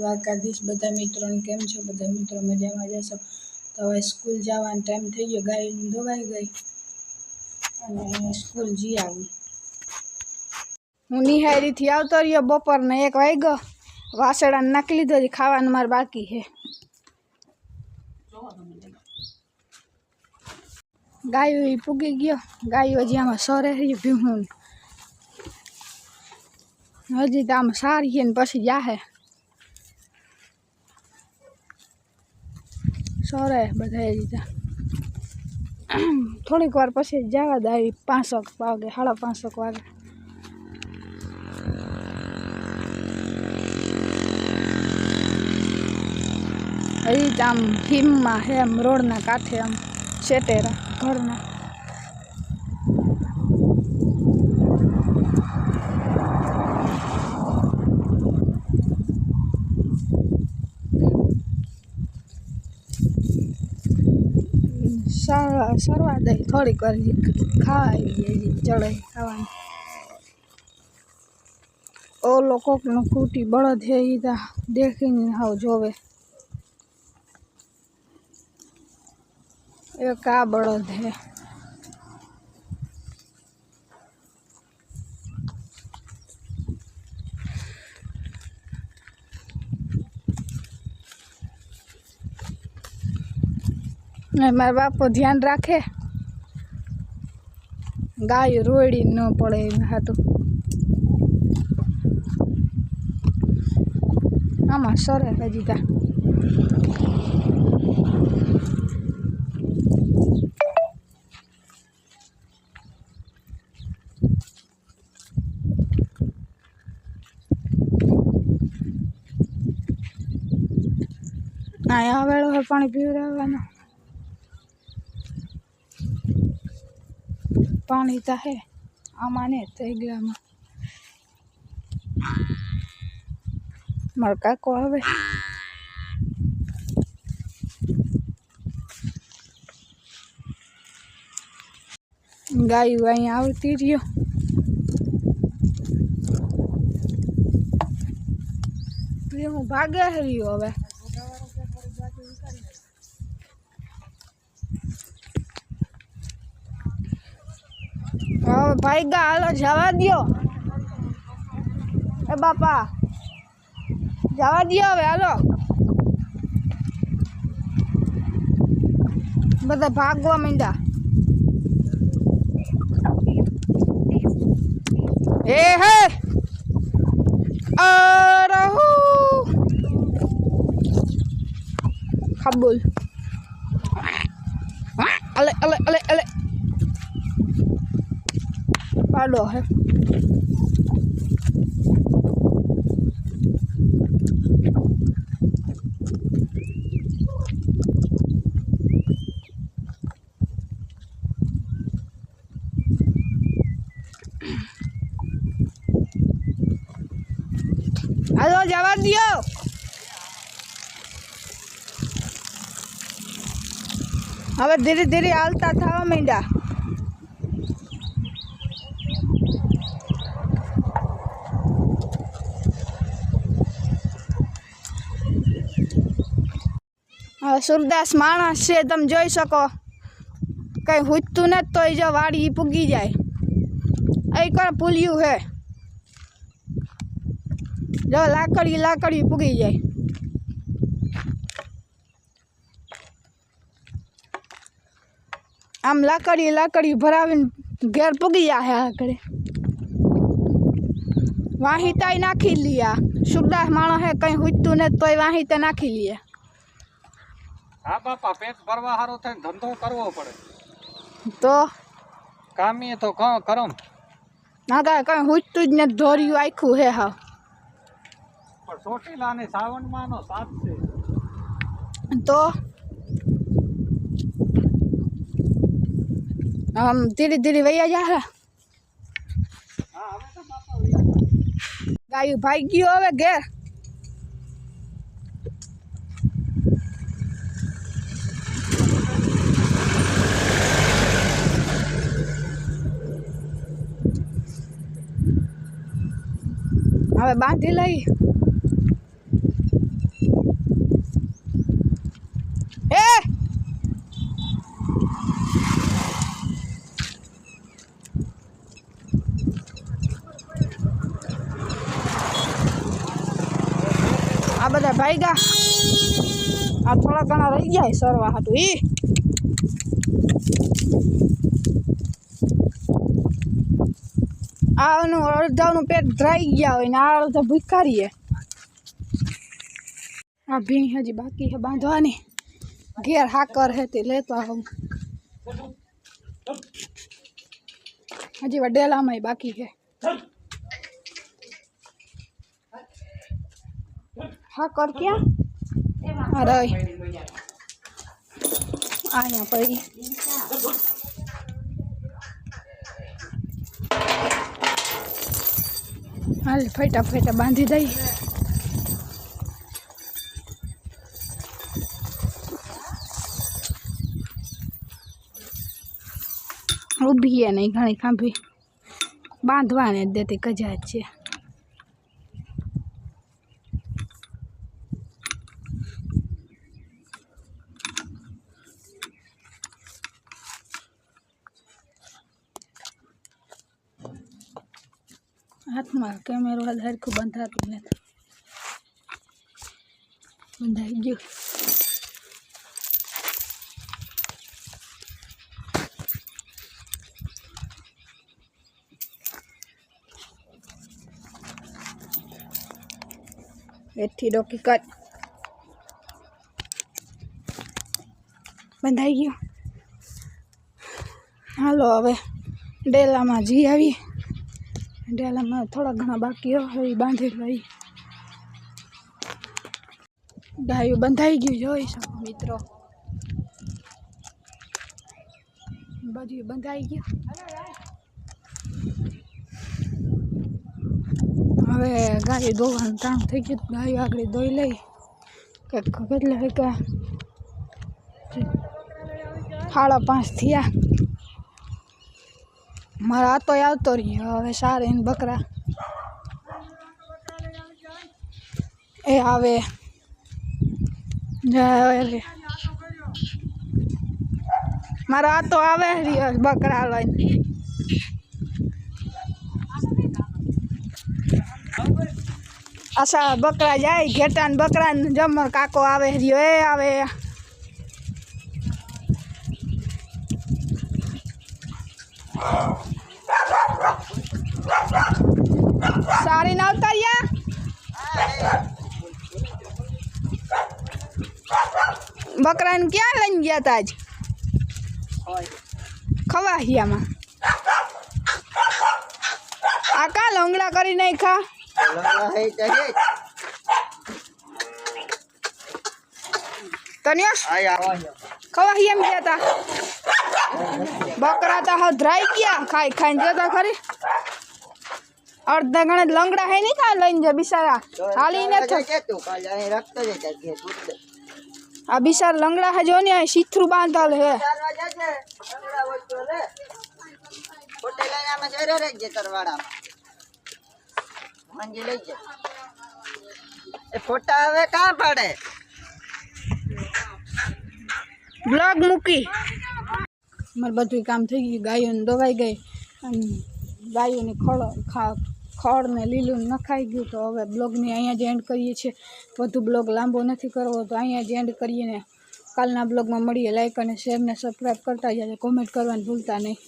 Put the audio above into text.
દ્વારકાધીશ બધા મિત્રોને કેમ છો બધા મિત્રો મજામાં જશો તો હવે સ્કૂલ જવાનો ટાઈમ થઈ ગયો ગાય ધોવાઈ ગઈ અને સ્કૂલ જી આવી હું નિહારીથી આવતો રહ્યો બપોરને એક વાગ્યો વાસળાને નાખી લીધો છે ખાવાનું મારે બાકી છે ગાયો ઈ પૂગી ગયો ગાયો હજી આમાં સરે છે ભીહું હજી તો આમાં સારી છે ને પછી જાહે સરે બધા હજી તો થોડીક વાર પછી જવા દે આવી પાંચક વાગે, સાડા પાંચક વાગે. હજી આમ હિમમાં હે આમ રોડના કાંઠે આમ સેટેરા ઘરના સર- સરવા દઈ થોડીક વાર હજી ખાવા આવી હજી ચડાઈ ખાવાની. ઓલો કોકનો ખૂટી બળદ હે એ દેખીને હાવ જોવે. એક આ બળદ હે. મારા બાપો ધ્યાન રાખે. ગાય રોડી ન પડે એમ હાટું. આમાં સરે હજી તા અહીંયા વેળો પાણી પીવડાવવાનું. પાણી તા હે આમાં ને થઈ ગયામાં મારો કાકો આવે ગાયું અહીંયા આવતી રહ્યો એ હું ભાગે રહ્યો હવે હવે ભાઈ ગા, હાલો, જવા દો એ બાપા, જવા દો હવે, હાલો. બધા ભાગવા માંડ્યા. એ હે અરહુ ખબુલ પાડો હે હાલો જવા દ્યો હવે ધીરે ધીરે હાલતા થવા માંડ્યા સુરદાસ માણસ છે, તમે જોઈ શકો. કઈ હુજતું નથી, તોય જો વાડી પૂગી જાય. અહીં કોણ પુલ્યું હે? જો લાકડી લાકડી પૂગી જાય. આમ લાકડી લાકડી ભરાવીને ઘેર પૂગી જાય આગળ. વાહિતાય નાખી લીયા. સુરદાસ માણસ હે કઈ હુજતું નથી, તોય વાહિતા નાખી લીએ હા બાપા પેટ ભરવા હારો થઈને ધંધો કરવો પડે તો કામીએ તો ક- કરો ને. ના કાંઈ કઈ હુજતું જ નથી ધોર્યું આખું હે હા પણ ચોટીલા ને સાવનમાં નો સાથ છે તો આમ ધીરે ધીરે વૈયા જા હા હવે તો બાપા વયા. ગાયું ભાઈ ગયું હવે ઘેર હવે બાંધી લઈ. એ! આ બધા ભાઈ ગયા આ થોડા ઘણા રહી ગયા સરવા હતું ઈ. આનું અડધાનું પેટ ધરાઈ ગયા હોય ને આ અડધા ભૂકારીએ આ ભીણી હજી બાકી છે બાંધવાની. ઘેર હાકર હે તે લેતો હું હજી વડેલામાં બાકી છે. હાકર ક્યાં? આ રહી. અહીંયા પડી. હાલ ફેટા ફેટા બાંધી દઈ. ઊભી નહીં ઘણી ખાંભી. બાંધવાને જ દેતી કજા જ છે હાથમાં કેમેરો હરખું બંધાતું નથી બંધાઈ ગયું એથી ડોકી કટ બંધાઈ ગયું હાલો હવે ડેલામાં જી આવી ડેલામાં થોડા ઘણા બાકી હોય બાંધી લઈ ગાયું બંધાઈ ગયું જોઈ શકો મિત્રો. બધું બંધાઈ ગયું. હવે ગાય ધોવાનું કામ થઈ ગયું, ગાય આગળ ધોઈ લઈ. કંઈક કેટલા કે સાડા પાંચ થયા. મારા આતો આવતો રહ્યો હવે સારે ને બકરા એ આવે જાય રે મારા આતો આવે રહ્યો બકરા લઈને અસા બકરા જાય ઘેટા ને બકરા ને જમર કાકો આવે રહ્યો એ આવે सारी ना उतरिया बकरा ने क्या लग गया था आज? खवा हिया माँ आका लोंगड़ा करी नहीं खा? लोंगड़ा खवा हिया में गया था। बकरा तो हधराई किया खाई खाई जाता तो खरी અડધા ગણે લંગડા હે નહીં ખા લઈને જાય બિચારા હાલી નથી આ બિચાર લંગડા હે જો ને આ સીથરું બાંધાલ હે ફોટા હવે કાં પડે બ્લોગ મૂકી મારે બધું કામ થઈ ગયું ગાયોને દવાઈ ગઈ અને ગાયોને ખળ ખા ખળ ને લીલું નખાઈ ગયું તો હવે બ્લોગને અહીંયા જ એન્ડ કરીએ છીએ. વધુ બ્લોગ લાંબો નથી કરવો તો અહીંયા જ એન્ડ કરીએ ને કાલના બ્લોગમાં મળીએ. લાઈક અને શેર ને સબસ્ક્રાઈબ કરતા જજો. કોમેન્ટ કરવાનું ભૂલતા નહીં.